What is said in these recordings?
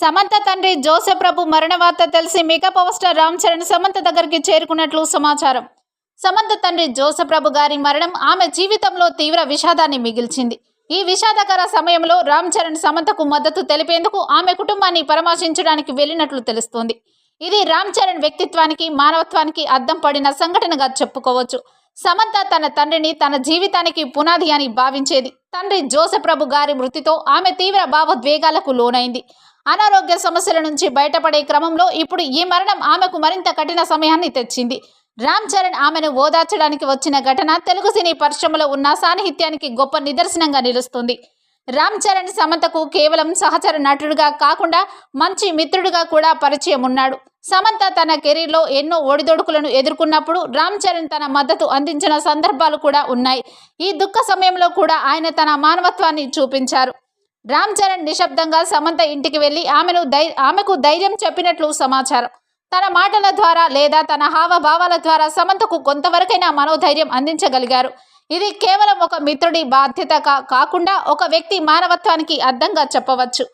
సమంత తండ్రి జోసెఫ్ ప్రభు మరణ వార్త తెలిసి mega power star Ram Charan Samantha దగ్గరికి చేరుకున్నట్లు సమాచారం. సమంత తండ్రి జోసెఫ్ ప్రభు గారి మరణం ఆమె జీవితంలో తీవ్ర విషాదాన్ని మిగిల్చింది. ఈ విషాదకర సమయంలో రామ్ చరణ్ సమంతకు మద్దతు తెలిపేందుకు ఆమె కుటుంబాన్ని పరామర్శించడానికి వెళ్ళినట్లు తెలుస్తోంది. ఇది రామ్ చరణ్ వ్యక్తిత్వానికి మానవత్వానికి అద్దం పడిన సంఘటనగా చెప్పుకోవచ్చు. సమంత తన తండ్రిని తన జీవితానికి పునాది అని భావించేది తండ్రి జోసప్రభు గారి మృతితో ఆమె తీవ్ర భావోద్వేగాలకు లోనైంది. అనారోగ్య సమస్యల నుంచి బయటపడే క్రమంలో ఇప్పుడు ఈ మరణం ఆమెకు మరింత కఠిన సమయాన్ని తెచ్చింది. రామ్ చరణ్ ఆమెను ఓదార్చడానికి వచ్చిన ఘటన తెలుగు సినీ పరిశ్రమలో ఉన్న సాన్నిహిత్యానికి గొప్ప నిదర్శనంగా నిలుస్తుంది. రామ్ చరణ్ సమంతకు కేవలం సహచర నటుడిగా కాకుండా మంచి మిత్రుడిగా కూడా పరిచయం ఉన్నాడు. సమంత తన కెరీర్లో ఎన్నో ఒడిదొడుకులను ఎదుర్కొన్నప్పుడు రామ్ చరణ్ తన మద్దతు అందించిన సందర్భాలు కూడా ఉన్నాయి. ఈ దుఃఖ సమయంలో కూడా ఆయన తన మానవత్వాన్ని చూపించారు. రామ్ చరణ్ నిశ్శబ్దంగా సమంత ఇంటికి వెళ్ళి ఆమెను ధై ఆమెకు ధైర్యం చెప్పినట్లు సమాచారం. తన మాటల ద్వారా లేదా తన హావభావాల ద్వారా సమంతకు కొంతవరకైనా మనోధైర్యం అందించగలిగారు. ఇది కేవలం ఒక మిత్రుడి బాధ్యత కాకుండా ఒక వ్యక్తి మానవత్వానికి అర్థంగా చెప్పవచ్చు.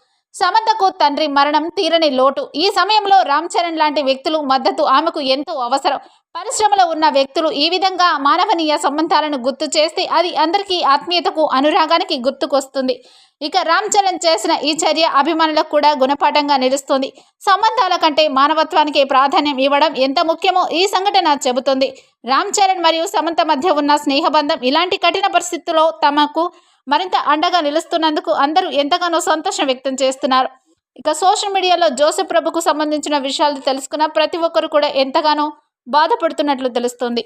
సమంతకు తండ్రి మరణం తీరని లోటు. ఈ సమయంలో రామ్ చరణ్ లాంటి వ్యక్తులు మద్దతు ఆమెకు ఎంతో అవసరం. పరిశ్రమలో ఉన్న వ్యక్తులు ఈ విధంగా మానవనీయ సంబంధాలను గుర్తు చేస్తే అది అందరికీ ఆత్మీయతకు అనురాగానికి గుర్తుకొస్తుంది. ఇక రామ్ చరణ్ చేసిన ఈ చర్య అభిమానులకు కూడా గుణపాఠంగా నిలుస్తుంది. సంబంధాల కంటే మానవత్వానికి ప్రాధాన్యం ఇవ్వడం ఎంత ముఖ్యమో ఈ సంఘటన చెబుతుంది. రామ్ చరణ్ మరియు సమంత మధ్య ఉన్న స్నేహబంధం ఇలాంటి కఠిన పరిస్థితుల్లో తమకు మరింత అండగా నిలుస్తున్నందుకు అందరూ ఎంతగానో సంతోషం వ్యక్తం చేస్తున్నారు. ఇక సోషల్ మీడియాలో జోసెఫ్ ప్రభుకు సంబంధించిన విషయాలు తెలుసుకున్న ప్రతి ఒక్కరు కూడా ఎంతగానో బాధపడుతున్నట్లు తెలుస్తుంది.